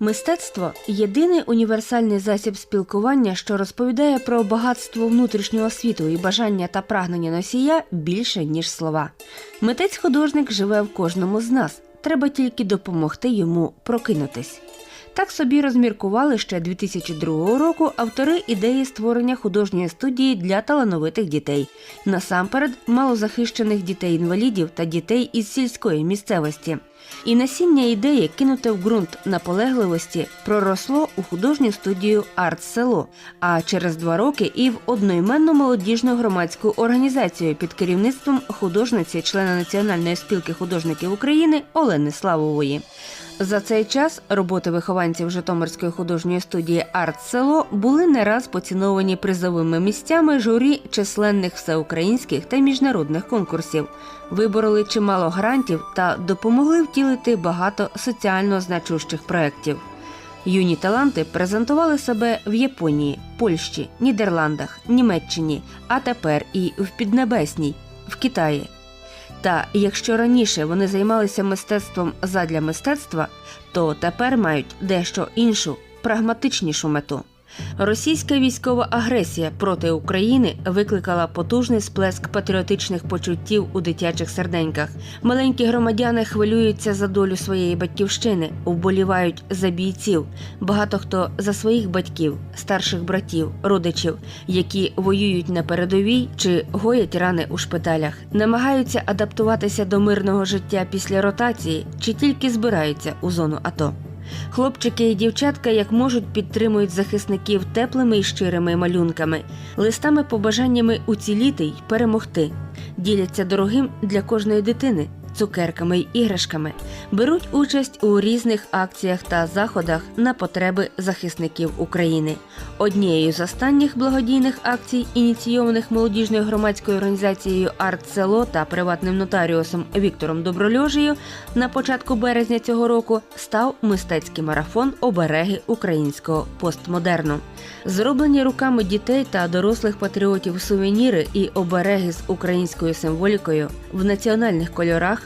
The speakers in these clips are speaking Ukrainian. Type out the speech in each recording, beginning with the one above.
Мистецтво єдиний універсальний засіб спілкування, що розповідає про багатство внутрішнього світу і бажання та прагнення носія більше, ніж слова. Митець-художник живе в кожному з нас. Треба тільки допомогти йому прокинутись. Так собі розміркували ще 2002 року автори ідеї створення художньої студії для талановитих дітей, насамперед малозахищених дітей-інвалідів та дітей із сільської місцевості. І насіння ідеї, кинуте в ґрунт наполегливості, проросло у художню студію Арт-село, а через два роки і в одноіменну молодіжну громадську організацію під керівництвом художниці, члена Національної спілки художників України Олени Славової. За цей час роботи вихованців Житомирської художньої студії Арт-село були не раз поціновані призовими місцями журі численних всеукраїнських та міжнародних конкурсів, вибороли чимало грантів та допомогли втілити багато соціально значущих проєктів. Юні таланти презентували себе в Японії, Польщі, Нідерландах, Німеччині, а тепер і в Піднебесній, в Китаї. Та якщо раніше вони займалися мистецтвом задля мистецтва, то тепер мають дещо іншу, прагматичнішу мету. Російська військова агресія проти України викликала потужний сплеск патріотичних почуттів у дитячих серденьках. Маленькі громадяни хвилюються за долю своєї батьківщини, вболівають за бійців. Багато хто за своїх батьків, старших братів, родичів, які воюють на передовій чи гоять рани у шпиталях, намагаються адаптуватися до мирного життя після ротації чи тільки збираються у зону АТО. Хлопчики і дівчатка як можуть підтримують захисників теплими і щирими малюнками, листами побажаннями уціліти й перемогти, діляться дорогим для кожної дитини. Цукерками й іграшками беруть участь у різних акціях та заходах на потреби захисників України. Однією з останніх благодійних акцій, ініційованих молодіжною громадською організацією «Арт-село» та приватним нотаріусом Віктором Доброльожею, на початку березня цього року став мистецький марафон обереги українського постмодерну. Зроблені руками дітей та дорослих патріотів сувеніри і обереги з українською символікою в національних кольорах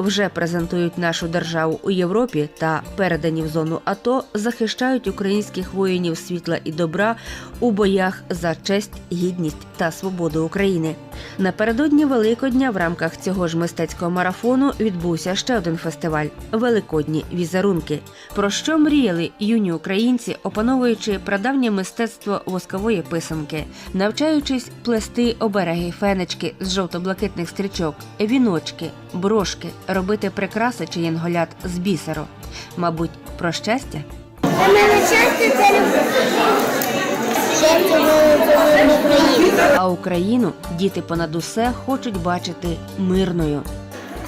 вже презентують нашу державу у Європі та передані в зону АТО захищають українських воїнів світла і добра у боях за честь, гідність та свободу України. Напередодні Великодня в рамках цього ж мистецького марафону відбувся ще один фестиваль Великодні візерунки. Про що мріяли юні українці, опановуючи прадавнє мистецтво воскової писанки, навчаючись плести обереги фенечки з жовто-блакитних стрічок, віночки, брошки, робити прикраси чи янголят з бісеру. Мабуть, про щастя. Для мене щастя це любов. А Україну діти понад усе хочуть бачити мирною.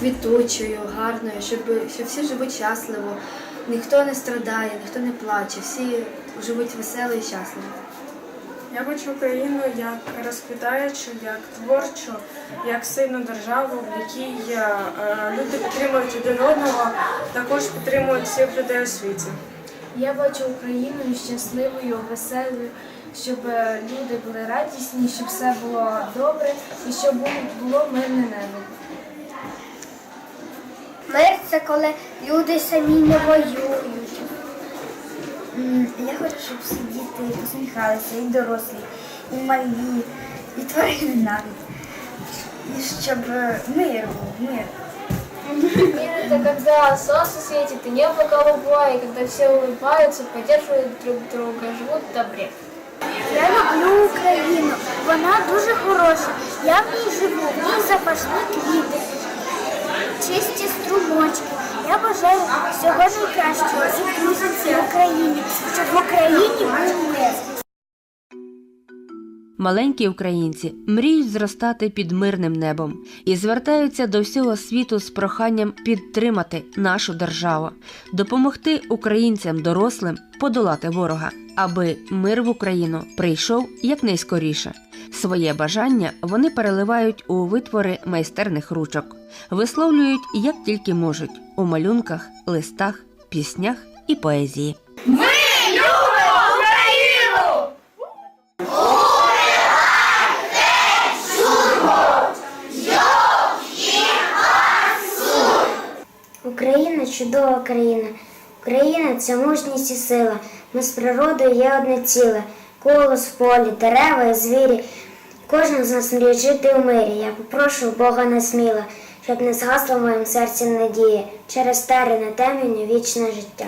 квітучою, гарною, щоб, щоб всі живуть щасливо, ніхто не страдає, ніхто не плаче, всі живуть весело і щасливо. Я бачу Україну як розквітаючу, як творчу, як сильну державу, в якій е, люди підтримують один одного, також підтримують всіх людей у світі. Я бачу Україну щасливою, веселою, щоб е, люди були радісні, щоб все було добре і щоб було мирне небо. Мир це коли люди самі не воюють. Я хочу, щоб всі діти посміхалися, і дорослі, і малі, і тварини навіть. І щоб е, мир був, мир. Мир – это когда солнце светит и небо голубое, и когда все улыбаются, поддерживают друг друга, живут в добре. Я люблю Україну. Вона дуже хороша. Я в ній живу, в ній запашні квіти, чисті струмочки. Я бажаю всього найкращого в Україні, щоб в Україні був мир. Маленькі українці мріють зростати під мирним небом і звертаються до всього світу з проханням підтримати нашу державу, допомогти українцям дорослим подолати ворога, аби мир в Україну прийшов якнайскоріше. Своє бажання вони переливають у витвори майстерних ручок, висловлюють як тільки можуть у малюнках, листах, піснях і поезії. Україна чудова країна. Україна це мужність і сила. Ми з природою є одне ціле. Колос в полі, дерева і звірі. Кожен з нас мріє жити у мирі. Я попрошу Бога насміло, щоб не згасла в моєму серці надія через старі на темінь вічне життя.